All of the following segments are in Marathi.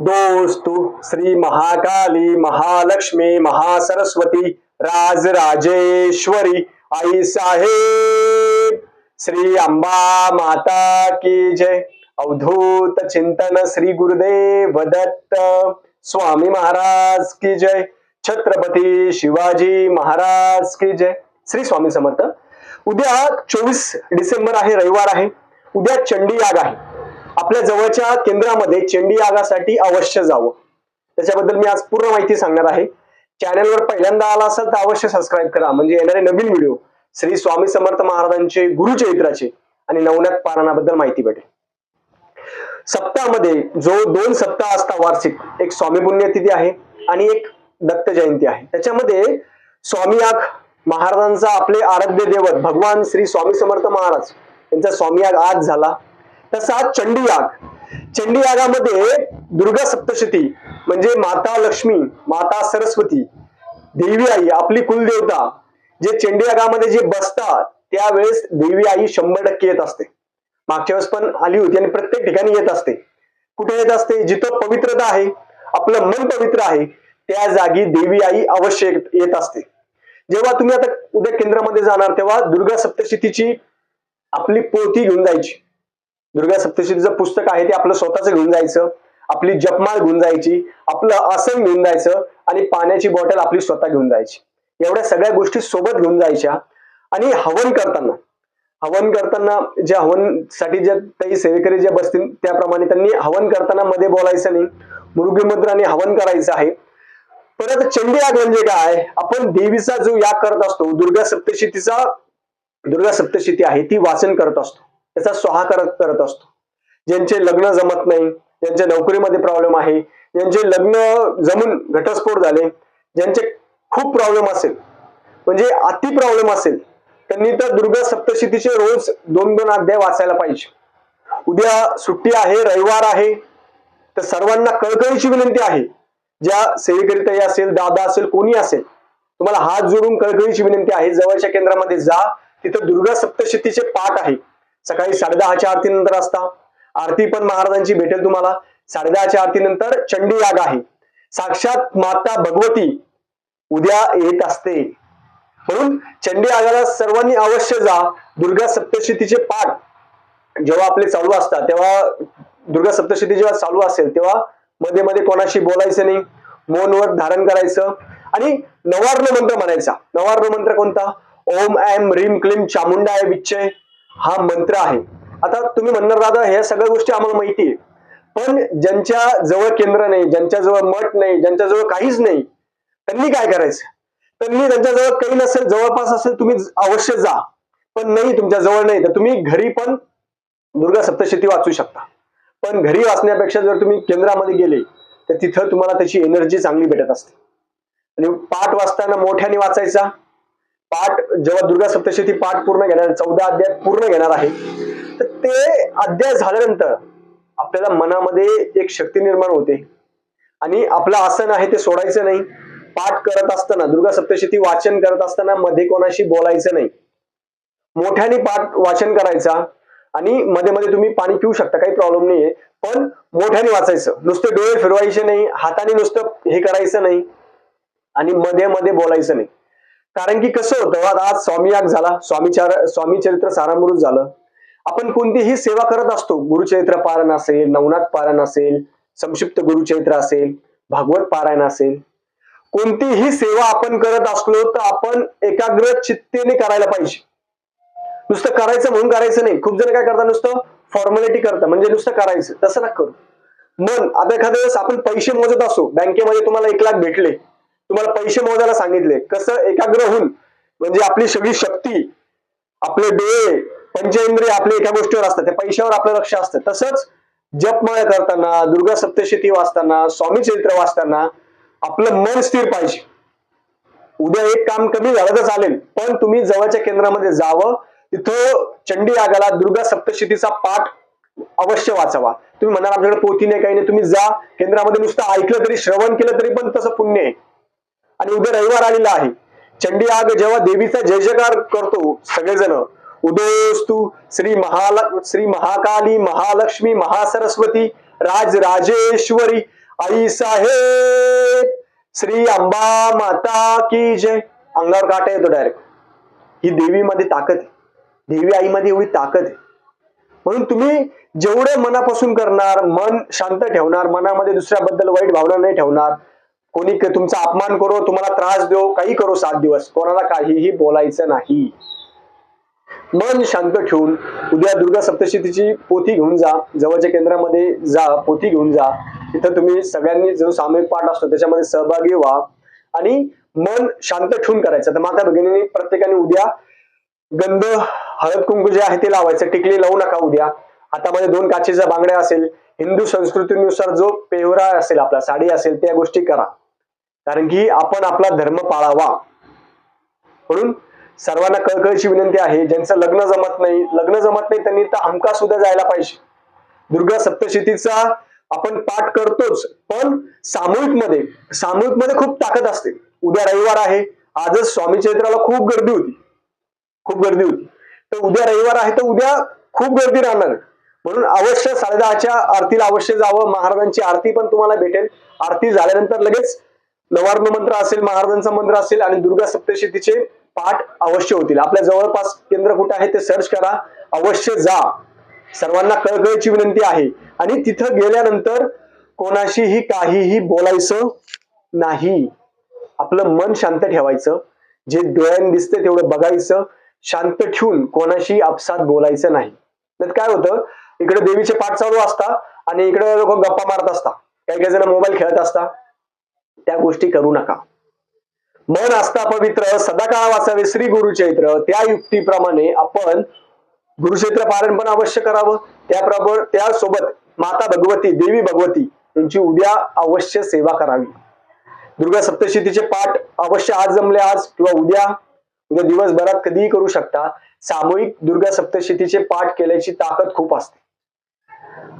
दोस्तु श्री महाकाली महालक्ष्मी महासरस्वती राज राजेश्वरी आई साहेब। श्री अंबा माता की जय। अवधूत चिंतन श्री गुरुदेव दत्त। स्वामी महाराज की जय। छत्रपती शिवाजी महाराज की जय। श्री स्वामी समर्थ। उद्या चोवीस डिसेंबर आहे रविवार आहे. उद्या चंडी याग आहे. आपल्या जवळच्या केंद्रामध्ये चेंडी यागासाठी अवश्य जावं. त्याच्याबद्दल मी आज पूर्ण माहिती सांगणार आहे. चॅनलवर पहिल्यांदा आला असाल तर अवश्य सबस्क्राईब करा. म्हणजे येणारे नवीन व्हिडिओ श्री स्वामी समर्थ महाराजांचे गुरुचरित्राचे आणि नवनाथ पारायणाबद्दल माहिती भेटेल. सप्ताहामध्ये जो दोन सप्ताह असता वार्षिक एक स्वामी पुण्यतिथी आहे आणि एक दत्त जयंती आहे. त्याच्यामध्ये स्वामी याग महाराजांचा आपले आराध्य देवत भगवान श्री स्वामी समर्थ महाराज यांचा स्वामी याग आज झाला. तसा चंडी याग चंडी यागामध्ये दुर्गा सप्तशती म्हणजे माता लक्ष्मी माता सरस्वती देवी आई आपली कुलदेवता जे चंडी यागामध्ये जे बसतात त्यावेळेस देवी आई शंभर टक्के येत असते. मागच्या वेळेस पण आली होती आणि प्रत्येक ठिकाणी येत असते. कुठे येत असते? जिथं पवित्रता आहे आपलं मन पवित्र आहे त्या जागी देवी आई अवश्य येत- येत असते. जेव्हा तुम्ही आता उद्या केंद्रामध्ये जाणार तेव्हा दुर्गा सप्तशतीची आपली पोथी घेऊन जायची. दुर्गा सप्तशतीचं पुस्तक आहे ते आपलं स्वतःच घेऊन जायचं. आपली जपमाळ घेऊन जायची. आपलं आसन घेऊन जायचं. आणि पाण्याची बॉटल आपली स्वतः घेऊन जायची. एवढ्या सगळ्या गोष्टी सोबत घेऊन जायच्या. आणि हवन करताना हवन करताना ज्या हवनसाठी ज्या काही सेवेकरी ज्या बसतील त्याप्रमाणे त्यांनी हवन करताना मध्ये बोलायचं नाही. मृगीमुद्राने हवन करायचं आहे. परत चंडी याग म्हणजे काय? आपण देवीचा जो याग करत असतो दुर्गा सप्तशतीचा दुर्गा सप्तशती आहे ती वाचन करत असतो. त्याचा स्वाहा करत करत असतो. ज्यांचे लग्न जमत नाही ज्यांच्या नोकरीमध्ये प्रॉब्लेम आहे ज्यांचे लग्न जमून घटस्फोट झाले ज्यांचे खूप प्रॉब्लेम असेल म्हणजे अति प्रॉब्लेम असेल त्यांनी तर दुर्गा सप्तशतीचे रोज दोन दोन अध्याय वाचायला पाहिजे. उद्या सुट्टी आहे रविवार आहे तर सर्वांना कळकळीची विनंती आहे ज्या सेवेकरिताई असेल दादा असेल कोणी असेल तुम्हाला हात जोडून कळकळीची विनंती आहे जवळच्या केंद्रामध्ये जा तिथं दुर्गा सप्तशतीचे पाठ आहे. सकाळी साडेदहाच्या आरती नंतर असता. आरती पण महाराजांची भेटेल तुम्हाला. साडेदहाच्या आरती नंतर चंडी याग आहे. साक्षात माता भगवती उद्या येत असते. म्हणून चंडी यागाला सर्वांनी अवश्य जा. दुर्गा सप्तशतीचे पाठ जेव्हा आपले चालू असतात तेव्हा दुर्गा सप्तशती जेव्हा चालू असेल तेव्हा मध्ये मध्ये कोणाशी बोलायचं नाही. मौनवर धारण करायचं. आणि नवार्ण मंत्र म्हणायचा. नवार्ण मंत्र कोणता? ओम ऐम रीम क्लीम चामुंडाय विच्छय हा मंत्र आहे. आता तुम्ही म्हणणार दादा ह्या सगळ्या गोष्टी आम्हाला माहिती आहे. पण ज्यांच्या जवळ केंद्र नाही ज्यांच्या जवळ मठ नाही ज्यांच्या जवळ काहीच नाही त्यांनी काय करायचं? त्यांनी त्यांच्या जवळ काही नसेल जवळपास असेल तुम्ही अवश्य जा. पण नाही तुमच्या जवळ नाही तर तुम्ही घरी पण दुर्गा सप्तशती वाचू शकता. पण घरी वाचण्यापेक्षा जर तुम्ही केंद्रामध्ये गेले तर तिथं तुम्हाला त्याची एनर्जी चांगली भेटत असते. आणि पाठ वाचताना मोठ्याने वाचायचा पाठ जेव्हा दुर्गा सप्तशती पाठ पूर्ण घेणार चौदा अध्याय पूर्ण घेणार आहे तर ते अध्याय झाल्यानंतर आपल्याला मनामध्ये एक शक्ती निर्माण होते. आणि आपलं आसन आहे ते सोडायचं नाही. पाठ करत असताना दुर्गा सप्तशती वाचन करत असताना मध्ये कोणाशी बोलायचं नाही. मोठ्याने पाठ वाचन करायचा आणि मध्ये मध्ये तुम्ही पाणी पिऊ शकता काही प्रॉब्लेम नाहीये. पण मोठ्याने वाचायचं. नुसते डोळे फिरवायचे नाही हाताने नुसतं हे करायचं नाही आणि मध्ये मध्ये बोलायचं नाही. कारण की कसं होतं आज स्वामीयाग स्वामी झाला स्वामीचार स्वामी चरित्र सारामृत झालं. आपण कोणतीही सेवा करत असतो गुरुचरित्र पारायण असेल नवनाथ पारायण असेल संक्षिप्त गुरुचरित्र असेल भागवत पारायण असेल कोणतीही सेवा आपण करत असलो तर आपण एकाग्र चित्तेने करायला पाहिजे. नुसतं करायचं म्हणून करायचं नाही. खूप जण काय करतात नुसतं फॉर्मॅलिटी करतात म्हणजे नुसतं करायचं. तसं ना करू. मन आता एखाद्या वेळेस आपण पैसे मोजत असो बँकेमध्ये तुम्हाला एक लाख भेटले. तुम्हाला पैसे मोजायला सांगितले. कसं एकाग्र होऊन म्हणजे आपली सगळी शक्ती आपले डोळे पंचेंद्रिय आपले एका गोष्टीवर असतात. त्या पैशावर आपलं लक्ष असतं. तसंच जपमाळ करताना दुर्गा सप्तशती वाचताना स्वामी चरित्र वाचताना आपलं मन स्थिर पाहिजे. उद्या एक काम कमी झालं तर चालेल पण तुम्ही जवळच्या केंद्रामध्ये जावं. तिथं चंडी आगाला दुर्गा सप्तशतीचा पाठ अवश्य वाचावा. तुम्ही म्हणाल आमच्याकडे पोथी नाही काही नाही. तुम्ही जा. केंद्रामध्ये नुसतं ऐकलं तरी श्रवण केलं तरी पण तसं पुण्य आहे. आणि उद्या रविवार आलेला आहे. चंडी आग जेव्हा देवीचा जय जयकार करतो सगळेजण उदोस्तु श्री महाल श्री महाकाली महालक्ष्मी महासरस्वती राज राजेश्वरी आई साहेब श्री अंबा माता की जय. अंगावर काटा येतो डायरेक्ट ही देवीमध्ये ताकद आहे. देवी आईमध्ये एवढी ताकद आहे. म्हणून तुम्ही जेवढे मनापासून करणार मन शांत ठेवणार मनामध्ये दुसऱ्याबद्दल वाईट भावना नाही ठेवणार कोणी तुमचा अपमान करो तुम्हाला त्रास देऊ काही करो सात दिवस. कोणाला काहीही बोलायचं नाही. मन शांत ठेवून उद्या दुर्गा सप्तशतीची पोथी घेऊन जा जवळच्या केंद्रामध्ये जा पोथी घेऊन जा. तिथं तुम्ही सगळ्यांनी जो सामूहिक पाठ असतो त्याच्यामध्ये सहभागी व्हा. आणि मन शांत ठेवून करायचं. तर माता भगिनी प्रत्येकाने उद्या गंध हळद कुंकू जे आहे ते लावायचं. टिकली लावू नका उद्या. हातामध्ये दोन काचेच्या बांगड्या असेल. हिंदू संस्कृतीनुसार जो पेहरा असेल आपला साडी असेल त्या गोष्टी करा. कारण की आपण आपला धर्म पाळावा. म्हणून सर्वांना कळकळीची विनंती आहे ज्यांचं लग्न जमत नाही लग्न जमत नाही त्यांनी तर हमका सुद्धा जायला पाहिजे. दुर्गा सप्तशतीचा आपण पाठ करतोच पण सामूहिकमध्ये सामूहिकमध्ये खूप ताकद असते. उद्या रविवार आहे आजच स्वामी चैत्राला खूप गर्दी होती. खूप गर्दी होती. तर उद्या रविवार आहे तर उद्या खूप गर्दी राहणार. म्हणून अवश्य साडेदहाच्या आरतीला अवश्य जावं महाराजांची आरती पण तुम्हाला भेटेल. आरती झाल्यानंतर लगेच नवार्ण मंत्र असेल महाराजांचा मंत्र असेल आणि दुर्गा सप्तशतीचे पाठ अवश्य होतील. आपल्या जवळपास केंद्र कुठे आहे ते सर्च करा. अवश्य जा. सर्वांना कळकळीची विनंती आहे. आणि तिथं गेल्यानंतर कोणाशीही काहीही बोलायचं नाही. आपलं मन शांत ठेवायचं. जे डोळ्यांनी दिसते तेवढं बघायचं. शांत ठेवून कोणाशी आपसात बोलायचं नाही. तर काय होतं? इकडे देवीचे पाठ चालू असतात आणि इकडे लोक गप्पा मारत असतात. काही काही जण मोबाईल खेळत असतात. त्या गोष्टी करू नका. मन असता पवित्र सदाकाळ वाचावे श्री गुरुचैत्र त्या युक्तीप्रमाणे आपण गुरुक्षेत्र पारण पण अवश्य करावं. त्याप्रमाणे त्यासोबत माता भगवती देवी भगवती यांची उद्या अवश्य सेवा करावी. दुर्गा सप्तशतीचे पाठ अवश्य आज जमले आज किंवा उद्या उद्या दिवसभरात कधीही करू शकता. सामूहिक दुर्गा सप्तशतीचे पाठ केल्याची ताकद खूप असते.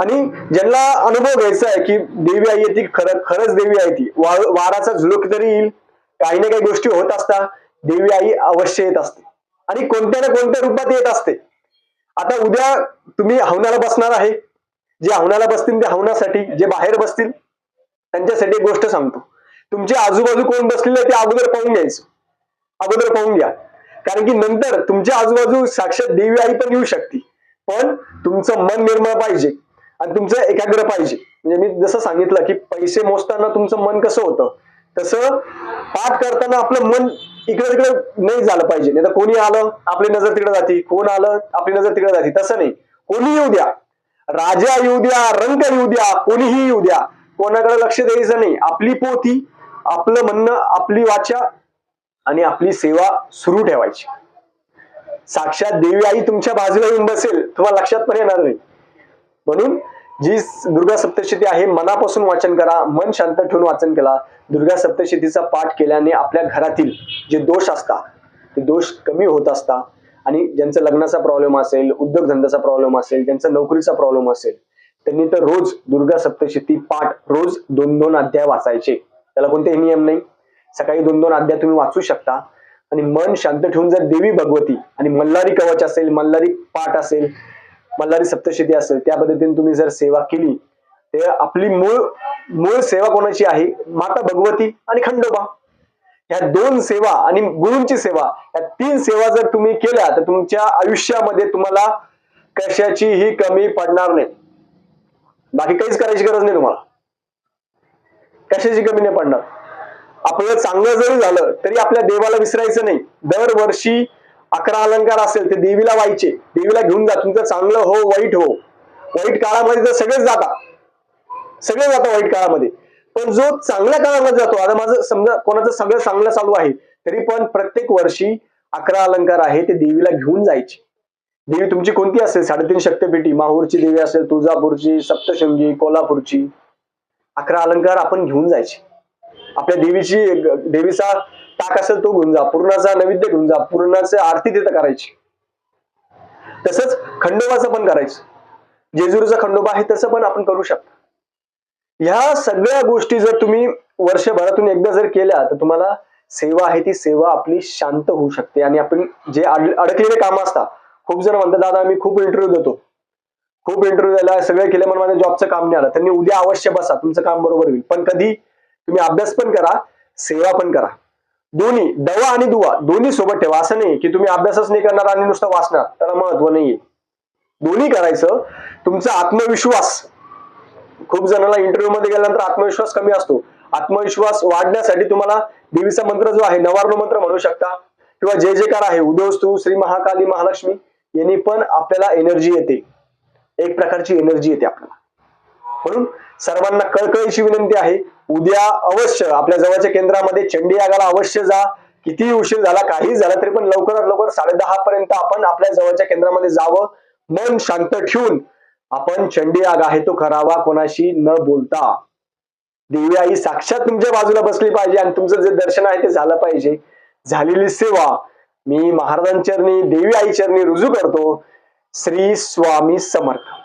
आणि ज्यांना अनुभव घ्यायचा आहे की देवी आई आहे ती खरं खरंच देवी आहे ती. वा- वाराचा झुलूक तरी येईल. काही ना काही गोष्टी होत असता देवी आई अवश्य येत असते. आणि कोणत्या ना कोणत्या रूपात येत असते. आता उद्या तुम्ही हवनाला बसणार आहे. जे हवनाला बसतील ते हवनासाठी जे बाहेर बसतील त्यांच्यासाठी एक गोष्ट सांगतो. तुमचे आजूबाजू कोण बसलेले ते अगोदर पाहून घ्यायचं. अगोदर पाहून घ्या. कारण की नंतर तुमच्या आजूबाजू साक्षात देवी आई पण येऊ शकते. पण तुमचं मन निर्मळ पाहिजे. आणि तुमचं एकाग्र पाहिजे. म्हणजे मी जसं सांगितलं की पैसे मोजताना तुमचं मन कसं होतं तसं पाठ करताना आपलं मन इकडे तिकडे नाही झालं पाहिजे. नाही तर कोणी आलं आपली नजर तिकडे जाते. कोण आलं आपली नजर तिकडे जाते. तसं नाही. कोणी येऊ द्या. राजा येऊ द्या रंग येऊ द्या कोणीही येऊ द्या. कोणाकडे लक्ष द्यायचं नाही. आपली पोथी आपलं म्हणणं आपली वाचा आणि आपली सेवा सुरू ठेवायची. साक्षात देवी आई तुमच्या बाजूला येऊन बसेल. तुम्हाला लक्षात पण येणार नाही. म्हणून जी दुर्गा सप्तशती आहे मनापासून वाचन करा मन शांत ठेवून वाचन केला. दुर्गा सप्तशतीचा पाठ केल्याने आपल्या घरातील जे दोष असतात ते दोष कमी होत असता आणि ज्यांचा लग्नाचा प्रॉब्लेम असेल उद्योगधंद्याचा प्रॉब्लेम असेल ज्यांचा नोकरीचा प्रॉब्लेम असेल त्यांनी तर रोज दुर्गा सप्तशती पाठ रोज दोन दोन अध्याय वाचायचे. त्याला कोणतेही नियम नाही. सकाळी दोन दोन अध्याय तुम्ही वाचू शकता. आणि मन शांत ठेवून जर देवी भगवती आणि मल्हारी कवच असेल मल्हारी पाठ असेल मल्हारी सप्तशती असेल त्या पद्धतीने तुम्ही जर सेवा केली ते आपली मूळ मूळ सेवा कोणाची आहे? माता भगवती आणि खंडोबा. ह्या दोन सेवा आणि गुरूंची सेवा या तीन सेवा जर तुम्ही केल्या तर तुमच्या आयुष्यामध्ये तुम्हाला कशाचीही कमी पडणार नाही. बाकी काहीच करायची गरज नाही तुम्हाला. कशाची कमी नाही पडणार. आपलं चांगलं जरी झालं तरी आपल्या देवाला विसरायचं नाही. दरवर्षी अकरा अलंकार असेल ते देवीला व्हायचे देवीला घेऊन जा. तुमचं चांगलं हो वाईट हो. वाईट काळामध्ये तर सगळेच जातात सगळे जातात वाईट काळामध्ये. पण जो चांगल्या काळामध्ये जातो आता माझं समजा कोणाचं सगळं चांगलं चालू आहे तरी पण प्रत्येक वर्षी अकरा अलंकार आहे ते देवीला घेऊन जायचे. देवी तुमची कोणती असेल? साडेतीन शक्तपेटी. माहूरची देवी असेल तुळजापूरची सप्तशृंगी कोल्हापूरची. अकरा अलंकार आपण घेऊन जायचे. आपल्या देवीची देवीचा ताक असेल तो घेऊन जा पूर्णाचा नैवेद्य घेऊन जा पूर्णाचे आरती तिथं करायची. तसंच खंडोबाचं पण करायचं. जेजुरीचा खंडोबा आहे तसं पण आपण करू शकतो. ह्या सगळ्या गोष्टी जर तुम्ही वर्षभरातून एकदा जर केल्या तर तुम्हाला सेवा आहे ती सेवा आपली शांत होऊ शकते. आणि आपण जे अडकलेले काम असतात खूप जण म्हणतात दादा मी खूप इंटरव्ह्यू देतो. खूप इंटरव्ह्यू झाला सगळं केलं म्हणून माझ्या जॉबचं काम नाही आलं. त्यांनी उद्या अवश्य बसा तुमचं काम बरोबर होईल. पण कधी तुम्ही अभ्यास पण करा सेवा पण करा. दोन्ही दवा आणि दुवा दोन्ही सोबत ठेवा. असं नाही की तुम्ही अभ्यासच नाही करणार आणि नुसतं वाचणार. त्याला महत्त्व नाहीये. दोन्ही करायचं तुमचा आत्मविश्वास. खूप जणांना इंटरव्ह्यू मध्ये गेल्यानंतर आत्मविश्वास कमी असतो. आत्मविश्वास वाढण्यासाठी तुम्हाला देवीचा मंत्र जो आहे नवार्ण मंत्र म्हणू शकता. किंवा जे जे कार आहे उदोस्तू श्री महाकाली महालक्ष्मी यांनी पण आपल्याला एनर्जी येते. एक प्रकारची एनर्जी येते आपल्याला. म्हणून सर्वांना कळकळीची विनंती आहे. उद्या अवश्य आपल्या जवळच्या केंद्रामध्ये चंडी यागाला अवश्य जा. कितीही उशीर झाला काही झाला तरी पण लवकरात लवकर साडेदहा पर्यंत आपण आपल्या जवळच्या केंद्रामध्ये जावं. मन शांत ठेवून आपण चंडी याग आहे तो करावा कोणाशी न बोलता. देवी आई साक्षात तुमच्या बाजूला बसली पाहिजे आणि तुमचं जे दर्शन आहे ते झालं पाहिजे. झालेली सेवा मी महाराजांचरणी देवी आई चरणी रुजू करतो. श्री स्वामी समर्थ.